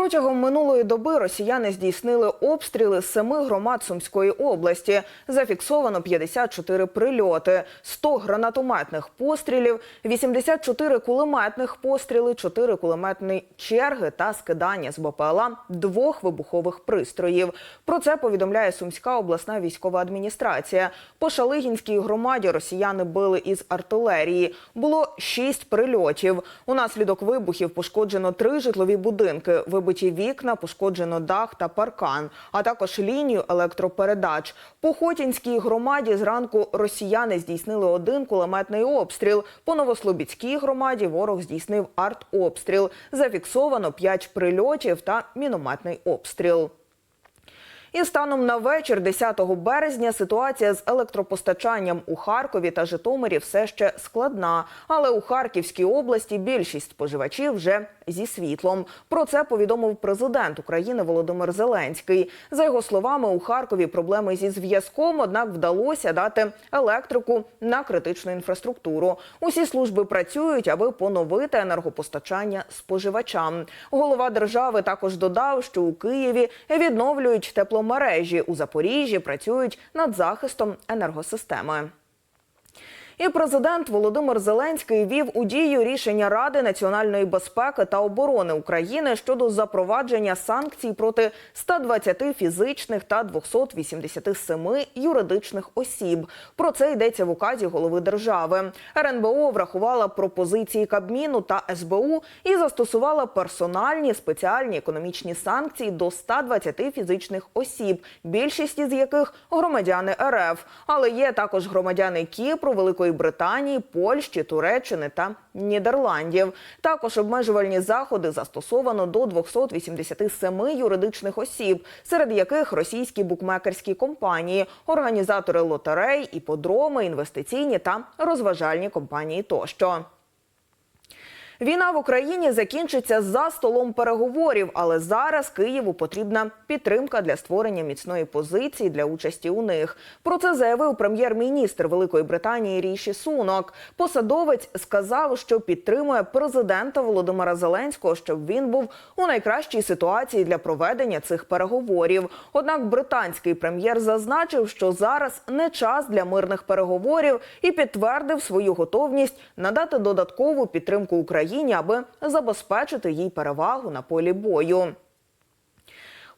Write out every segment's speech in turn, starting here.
Протягом минулої доби росіяни здійснили обстріли семи громад Сумської області. Зафіксовано 54 прильоти, 100 гранатометних пострілів, 84 кулеметних постріли, 4 кулеметні черги та скидання з БПЛА двох вибухових пристроїв. Про це повідомляє Сумська обласна військова адміністрація. По Шалигінській громаді росіяни били із артилерії. Було 6 прильотів. Унаслідок вибухів пошкоджено три житлові будинки. Вибиті вікна, пошкоджено дах та паркан, а також лінію електропередач. По Хотінській громаді зранку росіяни здійснили один кулеметний обстріл. По Новослобідській громаді ворог здійснив артобстріл. Зафіксовано 5 прильотів та мінометний обстріл. І станом на вечір 10 березня ситуація з електропостачанням у Харкові та Житомирі все ще складна. Але у Харківській області більшість споживачів вже зі світлом. Про це повідомив президент України Володимир Зеленський. За його словами, у Харкові проблеми зі зв'язком, однак вдалося дати електрику на критичну інфраструктуру. Усі служби працюють, аби поновити енергопостачання споживачам. Голова держави також додав, що у Києві відновлюють тепломережі. У Запоріжжі працюють над захистом енергосистеми. І президент Володимир Зеленський вів у дію рішення Ради національної безпеки та оборони України щодо запровадження санкцій проти 120 фізичних та 287 юридичних осіб. Про це йдеться в указі голови держави. РНБО врахувала пропозиції Кабміну та СБУ і застосувала персональні спеціальні економічні санкції до 120 фізичних осіб, більшість із яких громадяни РФ, але є також громадяни Кіпру, Великої Британії, Польщі, Туреччини та Нідерландів. Також обмежувальні заходи застосовано до 287 юридичних осіб, серед яких російські букмекерські компанії, організатори лотерей, іподроми, інвестиційні та розважальні компанії тощо. Війна в Україні закінчиться за столом переговорів, але зараз Києву потрібна підтримка для створення міцної позиції для участі у них. Про це заявив прем'єр-міністр Великої Британії Ріші Сунок. Посадовець сказав, що підтримує президента Володимира Зеленського, щоб він був у найкращій ситуації для проведення цих переговорів. Однак британський прем'єр зазначив, що зараз не час для мирних переговорів і підтвердив свою готовність надати додаткову підтримку Україні. Україні, аби забезпечити їй перевагу на полі бою.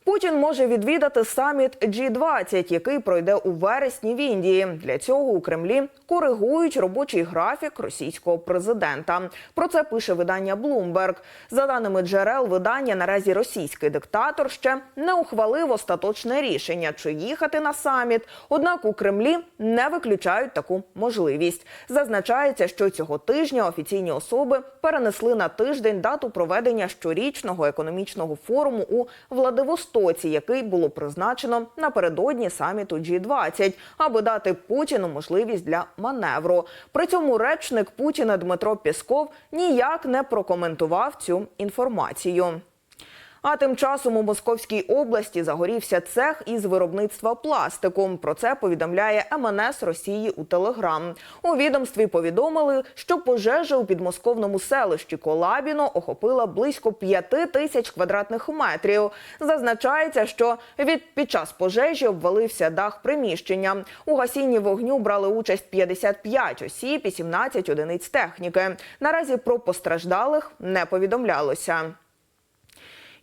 Путін може відвідати саміт G20, який пройде у вересні в Індії. Для цього у Кремлі коригують робочий графік російського президента. Про це пише видання Bloomberg. За даними джерел видання, наразі російський диктатор ще не ухвалив остаточне рішення, чи їхати на саміт. Однак у Кремлі не виключають таку можливість. Зазначається, що цього тижня офіційні особи перенесли на тиждень дату проведення щорічного економічного форуму у Владивостоці. Стоці, який було призначено напередодні саміту G20, аби дати Путіну можливість для маневру. При цьому речник Путіна Дмитро Пісков ніяк не прокоментував цю інформацію. А тим часом у Московській області загорівся цех із виробництва пластику. Про це повідомляє МНС Росії у Телеграм. У відомстві повідомили, що пожежа у підмосковному селищі Колабіно охопила близько п'яти тисяч квадратних метрів. Зазначається, що від під час пожежі обвалився дах приміщення. У гасінні вогню брали участь 55 осіб і 17 одиниць техніки. Наразі про постраждалих не повідомлялося.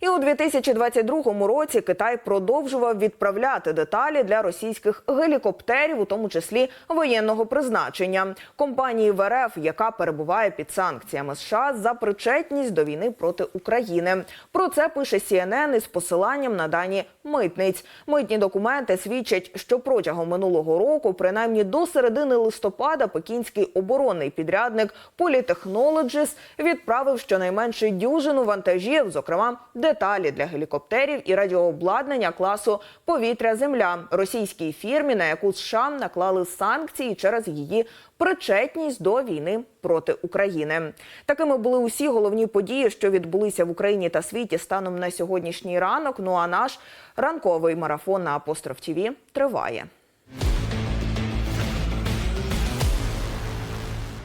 І у 2022 році Китай продовжував відправляти деталі для російських гелікоптерів, у тому числі воєнного призначення, компанії в РФ, яка перебуває під санкціями США за причетність до війни проти України. Про це пише CNN із посиланням на дані митниць. Митні документи свідчать, що протягом минулого року, принаймні до середини листопада, пекінський оборонний підрядник Polytechnologies відправив щонайменше дюжину вантажів, зокрема деталі для гелікоптерів і радіообладнання класу повітря-земля російській фірмі, на яку США наклали санкції через її причетність до війни проти України. Такими були усі головні події, що відбулися в Україні та світі станом на сьогоднішній ранок. Ну а наш ранковий марафон на апостроф ТІВІ триває.